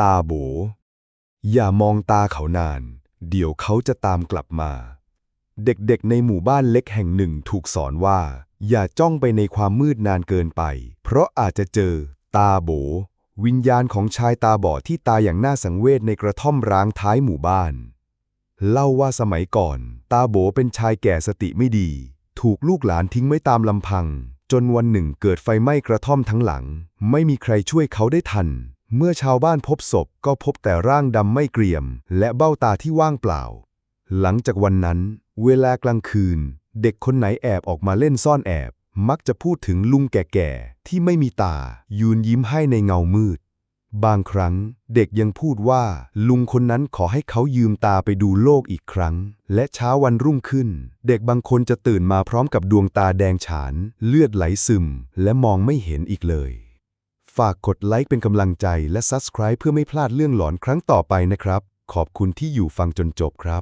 ตาโบ อย่ามองตาเขานาน เดี๋ยวเขาจะตามกลับมา เด็กๆในหมู่บ้านเล็กแห่งหนึ่งถูกสอนว่า อย่าจ้องไปในความมืดนานเกินไป เพราะอาจจะเจอ ตาโบ วิญญาณของชายตาบอดที่ตายอย่างน่าสังเวชในกระท่อมร้างท้ายหมู่บ้าน เล่าว่าสมัยก่อน ตาโบเป็นชายแก่สติไม่ดี ถูกลูกหลานทิ้งไว้ตามลำพังจนวันหนึ่งเกิดไฟไหม้กระท่อมทั้งหลัง ไม่มีใครช่วยเขาได้ทัน เมื่อชาวบ้านพบศพก็พบแต่ร่างดำไม่เกรียม และเบ้าตาที่ว่างเปล่า หลังจากวันนั้น เวลากลางคืน เด็กคนไหนแอบออกมาเล่นซ่อนแอบ มักจะพูดถึงลุงแก่ๆ ที่ไม่มีตา ยืนยิ้มให้ในเงามืด บางครั้งเด็กยังพูดว่า ลุงคนนั้นขอให้เขายืมตาไปดูโลกอีกครั้ง และเช้าวันรุ่งขึ้น เด็กบางคนจะตื่นมาพร้อมกับดวงตาแดงฉาน เลือดไหลซึม และมองไม่เห็นอีกเลย ฝากกดไลค์เป็นกำลังใจและ Subscribe เพื่อไม่พลาดเรื่องหลอนครั้งต่อไปนะครับ ขอบคุณที่อยู่ฟังจนจบครับ